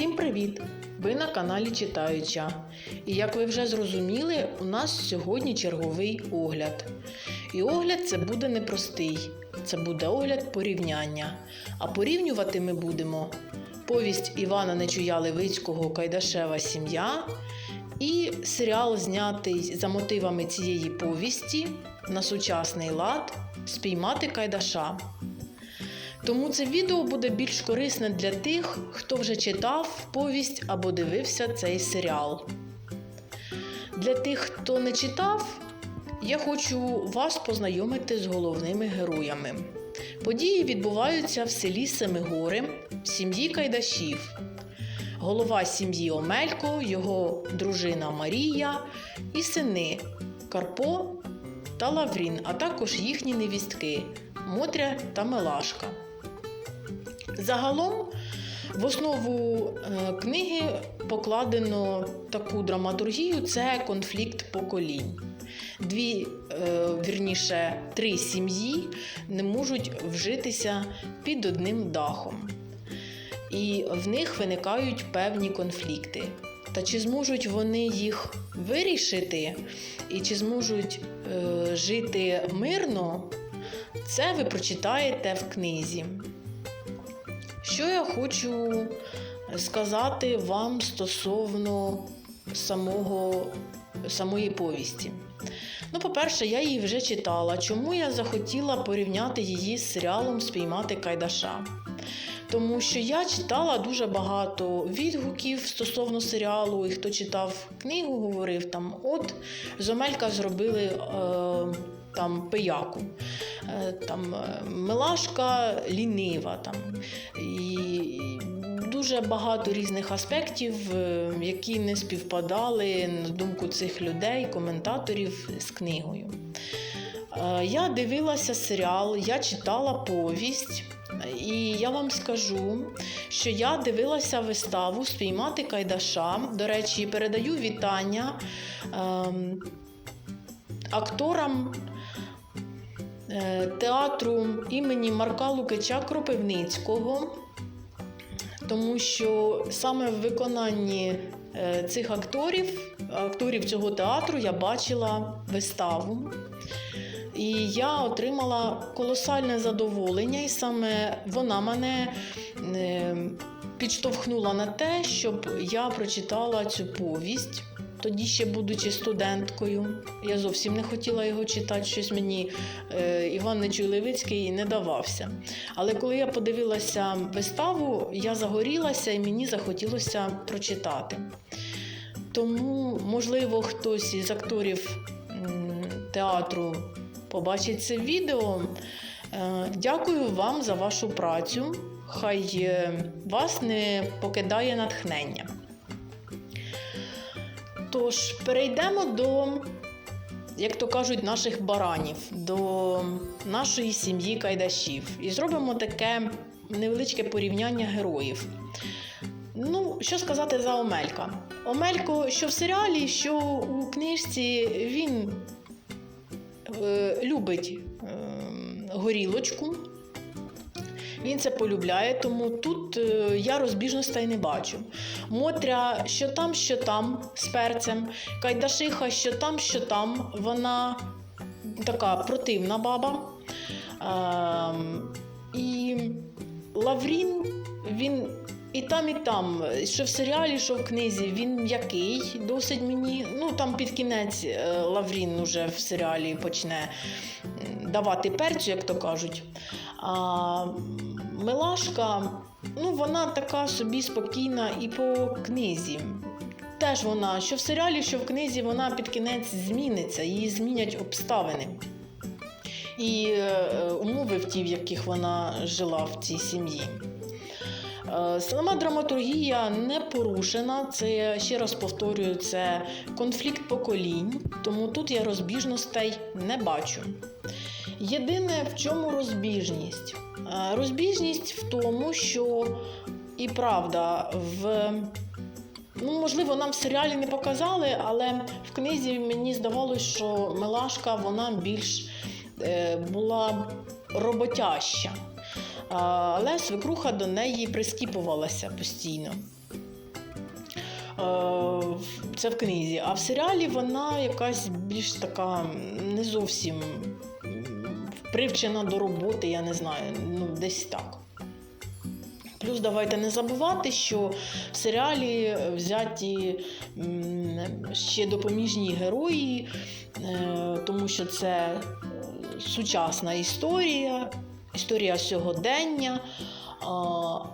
Всім привіт! Ви на каналі Читаюча. І як ви вже зрозуміли, у нас сьогодні черговий огляд. І огляд це буде непростий. Це буде огляд порівняння. А порівнювати ми будемо повість Івана Нечуя Левицького Кайдашева Сім'я і серіал, знятий за мотивами цієї повісті на сучасний лад Спіймати Кайдаша. Тому це відео буде більш корисне для тих, хто вже читав повість або дивився цей серіал. Для тих, хто не читав, я хочу вас познайомити з головними героями. Події відбуваються в селі Семигори в сім'ї Кайдашів. Голова сім'ї Омелько, його дружина Марія і сини Карпо та Лаврін, а також їхні невістки Мотря та Мелашка. Загалом в основу е, книги покладено таку драматургію це конфлікт поколінь. Дві, е, вірніше, три сім'ї не можуть вжитися під одним дахом. І в них виникають певні конфлікти. Та чи зможуть вони їх вирішити, і чи зможуть е, жити мирно, це ви прочитаєте в книзі. Що я хочу сказати вам стосовно самого, самої повісті? Ну, по-перше, я її вже читала. Чому я захотіла порівняти її з серіалом Спіймати Кайдаша? Тому що я читала дуже багато відгуків стосовно серіалу, і хто читав книгу, говорив там: от з Омелька зробили е, там пияку, е, там е, Милашка лінива. Там, і дуже багато різних аспектів, е, які не співпадали на думку цих людей, коментаторів з книгою. Я дивилася серіал, я читала повість. І я вам скажу, що я дивилася виставу Спіймати Кайдаша. До речі, передаю вітання ем, акторам театру імені Марка Лукича Кропивницького, тому що саме в виконанні е, цих акторів, акторів цього театру, я бачила виставу. І я отримала колосальне задоволення, і саме вона мене е, підштовхнула на те, щоб я прочитала цю повість. Тоді ще будучи студенткою, я зовсім не хотіла його читати, щось мені е, Іван Нечуй Левицький не давався. Але коли я подивилася виставу, я загорілася і мені захотілося прочитати. Тому, можливо, хтось із акторів театру побачить це відео. Е, Дякую вам за вашу працю. Хай е, вас не покидає натхнення. Тож, перейдемо до, як то кажуть, наших баранів, до нашої сім'ї Кайдашів. І зробимо таке невеличке порівняння героїв. Ну, що сказати за Омелька? Омелько, що в серіалі, що у книжці, він е, любить е, горілочку. Він це полюбляє, тому тут е, я розбіжностей не бачу. Мотря, що там, що там з перцем, Кайдашиха, що там, що там. Вона така противна баба. Ем, і Лаврін, він і там, і там, що в серіалі, що в книзі, він м'який, досить мені. Ну там під кінець е, Лаврін уже в серіалі почне давати перцю, як то кажуть. А Милашка, ну вона така собі спокійна і по книзі. Теж вона, що в серіалі, що в книзі, вона під кінець зміниться, її змінять обставини. І е, умови в ті, в яких вона жила в цій сім'ї. Е, Сама драматургія не порушена. Це ще раз повторюю, це конфлікт поколінь, тому тут я розбіжностей не бачу. Єдине, в чому розбіжність? Е, Розбіжність в тому, що і правда, в Ну, можливо, нам в серіалі не показали, але в книзі мені здавалося, що Милашка вона більш е, була роботяща. Але свекруха до неї прискіпувалася постійно. це в книзі, а в серіалі вона якась більш така не зовсім привчена до роботи, я не знаю, ну десь так. Плюс давайте не забувати, що в серіалі взяті ще допоміжні герої, е, тому що це е, сучасна історія, історія сьогодення.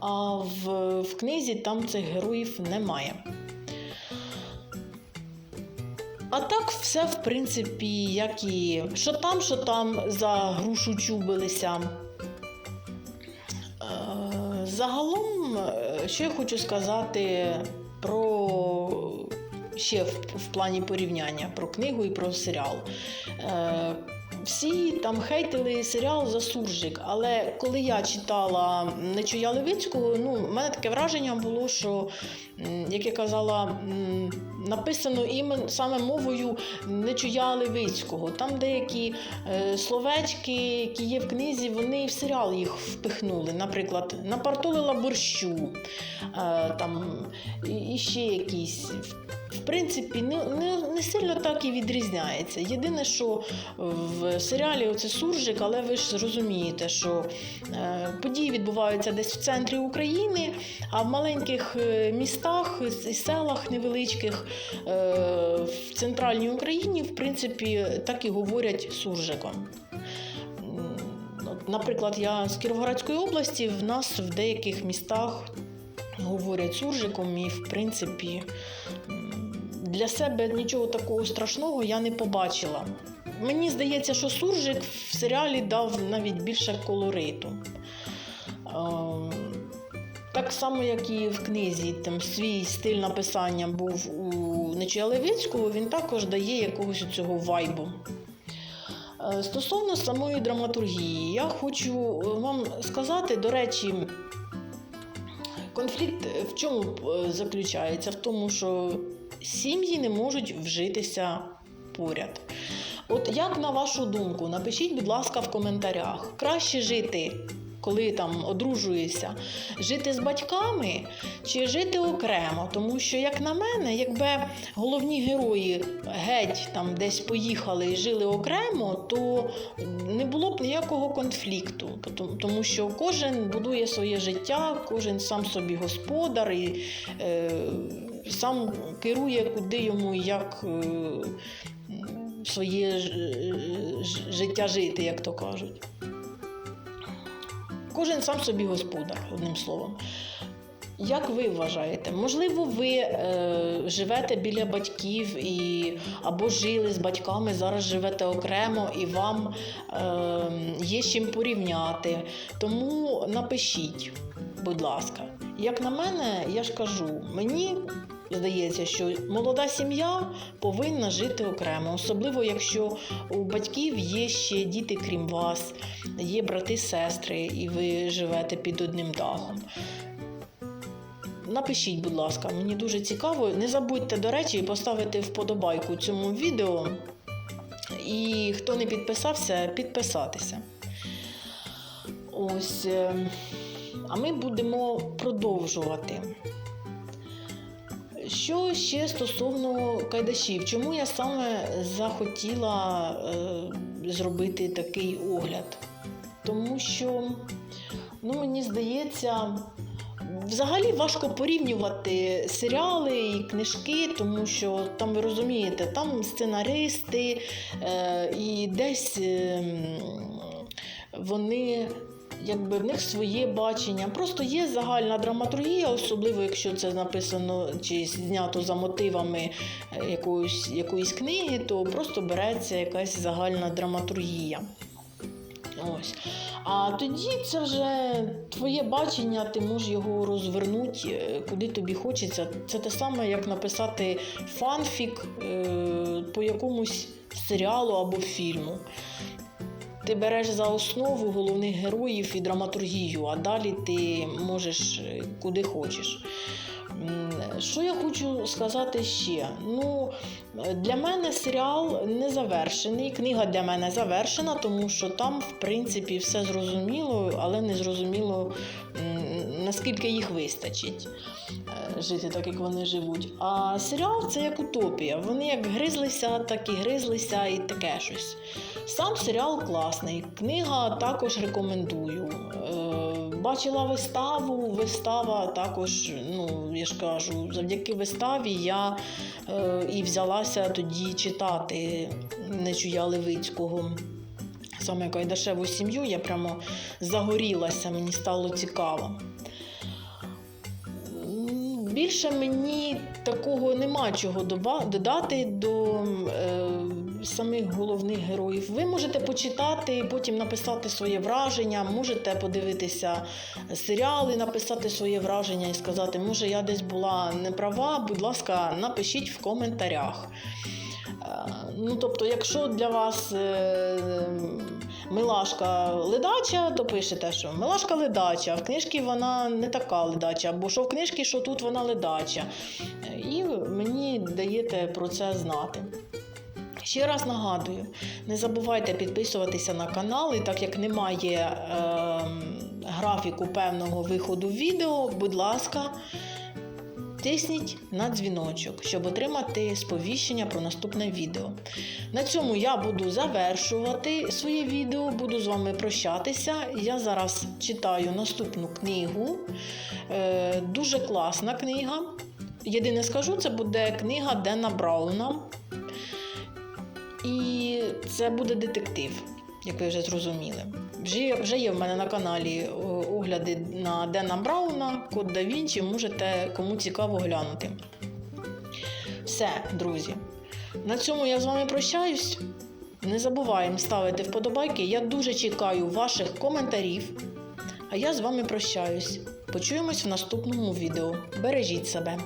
А, в, в книзі там цих героїв немає. А так, все, в принципі, як і що там, що там за грушу чубилися. Е, Загалом, е, що я хочу сказати про ще в, в плані порівняння про книгу і про серіал. Всі там хейтили серіал за суржик, але коли я читала Нечуя Левицького, ну, в мене таке враження було, що, як я казала, написано імен саме мовою Нечуя Левицького. Там деякі е, словечки, які є в книзі, вони в серіал їх впихнули. Наприклад, напартолила борщу, е, там і ще якісь. В принципі, не, не, не сильно так і відрізняється. Єдине, що в серіалі оце суржик, але ви ж розумієте, що е, події відбуваються десь в центрі України, а в маленьких е, містах і селах невеличких е, в центральній Україні, в принципі, так і говорять суржиком. Наприклад, я з Кіровоградської області, в нас в деяких містах говорять суржиком, і в принципі для себе нічого такого страшного я не побачила. Мені здається, що суржик в серіалі дав навіть більше колориту. Ем, Так само, як і в книзі, там свій стиль написання був у Нечуя Левицького, він також дає якогось цього вайбу. Е, Стосовно самої драматургії, я хочу е, вам сказати, до речі, конфлікт в чому е, заключається? В тому, що сім'ї не можуть вжитися поряд. От як на вашу думку, напишіть, будь ласка, в коментарях, краще жити, коли там одружуєшся, жити з батьками чи жити окремо. Тому що, як на мене, якби головні герої геть там десь поїхали і жили окремо, то не було б ніякого конфлікту, Тому- що кожен будує своє життя, кожен сам собі господар і е, сам керує, куди йому як. Е, своє життя жити, як то кажуть. Кожен сам собі господар, одним словом. Як ви вважаєте? Можливо, ви е, живете біля батьків і, або жили з батьками, зараз живете окремо і вам е, є з чим порівняти. Тому напишіть, будь ласка. Як на мене, я ж кажу, мені здається, що молода сім'я повинна жити окремо, особливо якщо у батьків є ще діти, крім вас, є брати, сестри, і ви живете під одним дахом. Напишіть, будь ласка, мені дуже цікаво. Не забудьте, до речі, поставити вподобайку цьому відео. І хто не підписався, підписатися. Ось. е, А ми будемо продовжувати. Що ще стосовно кайдашів? Чому я саме захотіла е, зробити такий огляд? Тому що, ну, мені здається, взагалі важко порівнювати серіали і книжки, тому що там ви розумієте, там сценаристи е, і десь е, вони. Якби в них своє бачення. Просто є загальна драматургія, особливо якщо це написано чи знято за мотивами е, якоїсь, якоїсь книги, то просто береться якась загальна драматургія. Ось. А тоді це вже твоє бачення, ти можеш його розвернути е, куди тобі хочеться. Це те саме, як написати фанфік е, по якомусь серіалу або фільму. Ти береш за основу головних героїв і драматургію, а далі ти можеш е, куди хочеш. Що я хочу сказати ще? Ну, для мене серіал не завершений. Книга для мене завершена, тому що там, в принципі, все зрозуміло, але не зрозуміло, наскільки їх вистачить е, жити так, як вони живуть. А серіал це як утопія. Вони як гризлися, так і гризлися, і таке щось. Сам серіал класний. Книга також рекомендую. Бачила виставу. Вистава також, ну я ж кажу, завдяки виставі я е, і взялася тоді читати Нечуя Левицького. Саме Кайдашеву сім'ю, я прямо загорілася, мені стало цікаво. Більше мені такого нема чого додати до е, самих головних героїв. Ви можете почитати, потім написати своє враження, можете подивитися серіали, написати своє враження і сказати, може, я десь була не права, будь ласка, напишіть в коментарях. Е, Ну, тобто, якщо для вас е, милашка ледача, то пишете, що милашка ледача, в книжці вона не така ледача, або що в книжці, що тут вона ледача. Е, І мені даєте про це знати. Ще раз нагадую, не забувайте підписуватися на канал, і так як немає е, графіку певного виходу відео, будь ласка, тисніть на дзвіночок, щоб отримати сповіщення про наступне відео. На цьому я буду завершувати своє відео, буду з вами прощатися. Я зараз читаю наступну книгу. Е, дуже класна книга. Єдине скажу, це буде книга Дена Брауна. І це буде детектив, як ви вже зрозуміли. Вже, вже є в мене на каналі огляди на Дена Брауна, Код да Вінчі, можете кому цікаво глянути. Все, друзі. На цьому я з вами прощаюсь. Не забуваємо ставити вподобайки. Я дуже чекаю ваших коментарів. А я з вами прощаюсь. Почуємось в наступному відео. Бережіть себе.